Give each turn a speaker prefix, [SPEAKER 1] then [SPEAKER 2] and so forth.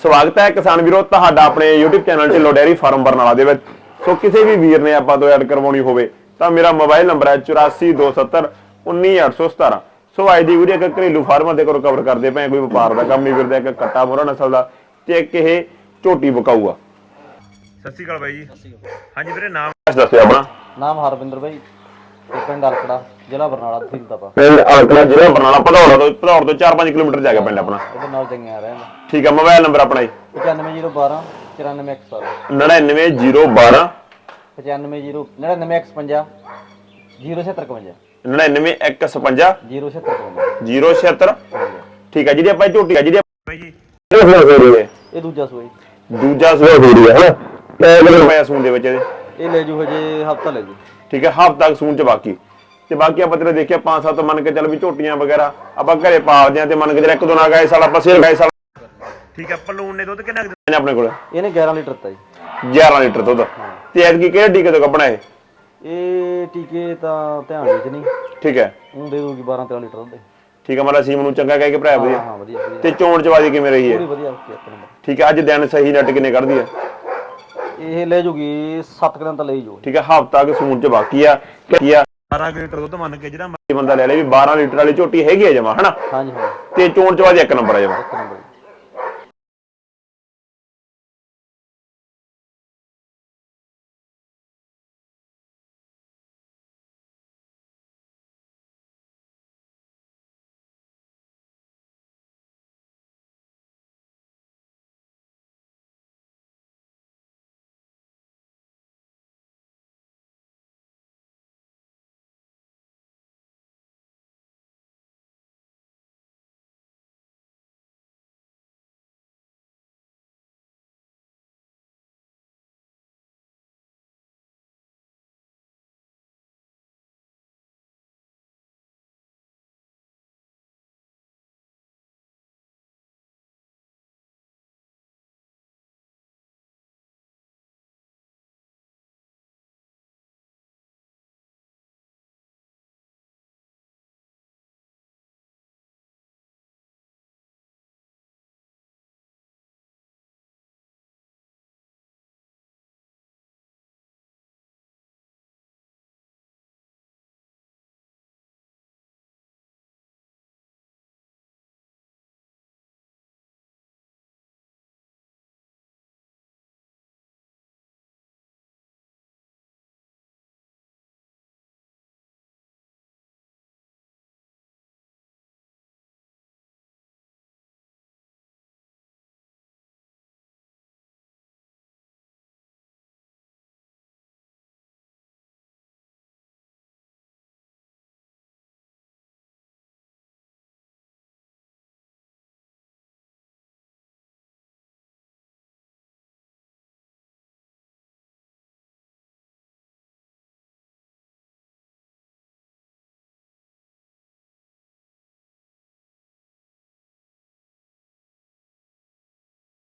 [SPEAKER 1] ਸਵਾਗਤ ਹੈ ਕਿਸਾਨ ਵੀਰੋ ਤੁਹਾਡਾ ਆਪਣੇ YouTube channel Dhillon dairy farm Barnala ਦੇ ਵਿੱਚ। ਸੋ ਕਿਸੇ ਵੀ ਵੀਰ ਨੇ ਆਪਾਂ ਤੋਂ ਐਡ ਕਰਵਾਉਣੀ ਹੋਵੇ ਤਾਂ ਮੇਰਾ ਮੋਬਾਈਲ ਨੰਬਰ ਹੈ 8427 19817 ਸੋ ਅੱਜ ਦੀ ਵੀਡੀਓ ਇੱਕ ਘਰੇਲੂ ਫਾਰਮਾਂ ਦੇ ਕੋਲ ਕਵਰ ਕਰਦੇ ਪਏ। ਕੋਈ ਵਪਾਰ ਦਾ ਕੰਮ ਨਹੀਂ ਫਿਰਦਾ ਇੱਕ ਕੱਟਾ ਮੋਰਾ ਨਸਲ ਦਾ ਤੇ ਇੱਕ ਇਹ ਝੋਟੀ ਬਕਾਊ ਆ ਸਤਿ ਸ਼੍ਰੀ ਅਕਾਲ ਬਾਈ ਜੀ। ਹਾਂਜੀ ਵੀਰੇ ਨਾਮ ਦੱਸਿਓ ਆਪਣਾ।
[SPEAKER 2] ਨਾਮ ਹਰਵਿੰਦਰ ਭਾਈ ਤੇ ਪਿੰਡ ਅਲਕੜਾ ਜ਼ਿਲ੍ਹਾ ਬਰਨਾਲਾ ਤਹਿਸੀਲ ਤਪਾ।
[SPEAKER 1] ਪਿੰਡ ਅਲਕਲਾ ਜ਼ਿਲ੍ਹਾ ਬਰਨਾਲਾ ਭਦੌੜ ਤੋਂ ਭਦੌੜ ਤੋਂ 4-5 ਕਿਲੋਮੀਟਰ ਜਾ ਕੇ ਪਿੰਡ ਆਪਣਾ।
[SPEAKER 2] ਇਹਦੇ ਨਾਲ ਚੰਗਿਆ ਰਹਿੰਦਾ
[SPEAKER 1] ਠੀਕ ਹੈ ਮੋਬਾਈਲ ਨੰਬਰ ਆਪਣਾ ਜੀ।
[SPEAKER 2] 95012 94107
[SPEAKER 1] 99012
[SPEAKER 2] 950 99150 0751
[SPEAKER 1] 99155
[SPEAKER 2] 0751
[SPEAKER 1] 076 ਠੀਕ ਹੈ ਜਿਹਦੀ ਆਪਾਂ ਝੋਟੀ ਆ ਜਿਹਦੀ ਆਪਾਂ ਜੀ।
[SPEAKER 2] ਇਹ ਦੂਜਾ ਸੂਈ
[SPEAKER 1] ਦੂਜਾ ਸੂਆ ਹੋ ਰਹੀ ਹੈ ਹਨਾ? ਕਿੰਨੇ ਰੁਪਏ ਸੂਨ ਦੇ ਵਿੱਚ ਇਹਦੇ।
[SPEAKER 2] ਇਹ ਲੈ ਜੂ ਹਜੇ ਹਫਤਾ ਲੈ ਜੂ
[SPEAKER 1] ਠੀਕ ਹੈ ਹਫ਼ਤਾ ਤੱਕ ਸੂਨ ਚ ਬਾਕੀ। ਤੇ ਬਾਕੀ ਆਪਾਂ ਤੇਰੇ ਦੇਖਿਆ ਪੰਜ ਸੱਤ ਮੰਨ ਕੇ ਚੱਲ ਵੀ ਝੋਟੀਆਂ ਵਗੈਰਾ ਆਪਾਂ ਘਰੇ ਪਾਲਦੇ ਆ ਤੇ ਮੰਨ ਕੇ ਚੱਲ ਇੱਕ ਦੋ ਨਾ ਗਏ ਸਾਲ ਆਪਾਂ ਸੇਲ ਗਏ ਸਾਲ। ਠੀਕ ਹੈ ਪਲੂਨ ਨੇ ਦੁੱਧ ਕਿੰਨਾ ਨੇ ਆਪਣੇ ਕੋਲ?
[SPEAKER 2] ਇਹਨੇ 11 ਲੀਟਰ ਤਾ ਜੀ।
[SPEAKER 1] 11 ਲੀਟਰ ਦੁੱਧ। ਤੇ ਐਤਕੀ ਕਿਹੜੇ ਟੀਕੇ ਤੋਂ ਕੱਢਣਾ ਇਹ?
[SPEAKER 2] ਇਹ ਟੀਕੇ ਤਾਂ ਧਿਆਨ ਵਿੱਚ ਨਹੀਂ।
[SPEAKER 1] ਠੀਕ ਹੈ।
[SPEAKER 2] ਉਹ ਦੇ ਦੂਗੀ 12 13 ਲੀਟਰ ਦੁੱਧ।
[SPEAKER 1] ਠੀਕ ਹੈ ਮਾਰਾ ਸੀਮ ਨੂੰ ਚੰਗਾ ਕਹਿ ਕੇ ਭਰਾ ਵਧੀਆ।
[SPEAKER 2] ਹਾਂ ਵਧੀਆ ਵਧੀਆ।
[SPEAKER 1] ਤੇ ਚੋਣ ਚਵਾਦੀ ਕਿਵੇਂ ਰਹੀ ਹੈ?
[SPEAKER 2] ਪੂਰੀ ਵਧੀਆ ਓਕੇ ਇੱਕ ਨੰਬਰ
[SPEAKER 1] ਠੀਕ ਹੈ ਅੱਜ ਦਿਨ ਸਹੀ ਨੱਟ ਕਿੰਨੇ ਕੱਢਦੀ ਹੈ?
[SPEAKER 2] ਇਹ ਲੈ ਜੂਗੀ 7 ਦਿਨ ਤਾਂ ਲੈ ਜੂ
[SPEAKER 1] ਠੀਕ ਹੈ ਹਫ਼ਤਾ ਕੁ ਸੂਣ ਚ ਬਾਕੀ ਆ ਕੀ ਆ? 12 ਲੀਟਰ ਦੁੱਧ ਮੰਨ ਕੇ ਜਿਹੜਾ ਮਰਜ਼ੀ ਬੰਦਾ ਲੈ ਲੇ ਵੀ 12 ਲੀਟਰ ਵਾਲੀ ਝੋਟੀ ਹੈਗੀ ਆ ਜਮਾ ਹਨਾ?
[SPEAKER 2] ਹਾਂਜੀ ਹਾਂ
[SPEAKER 1] ਤੇ ਚੋਣ ਚਵਾਦੀ ਇੱਕ ਨੰਬਰ ਆ ਜਮਾ।
[SPEAKER 2] ਇੱਕ ਨੰਬਰ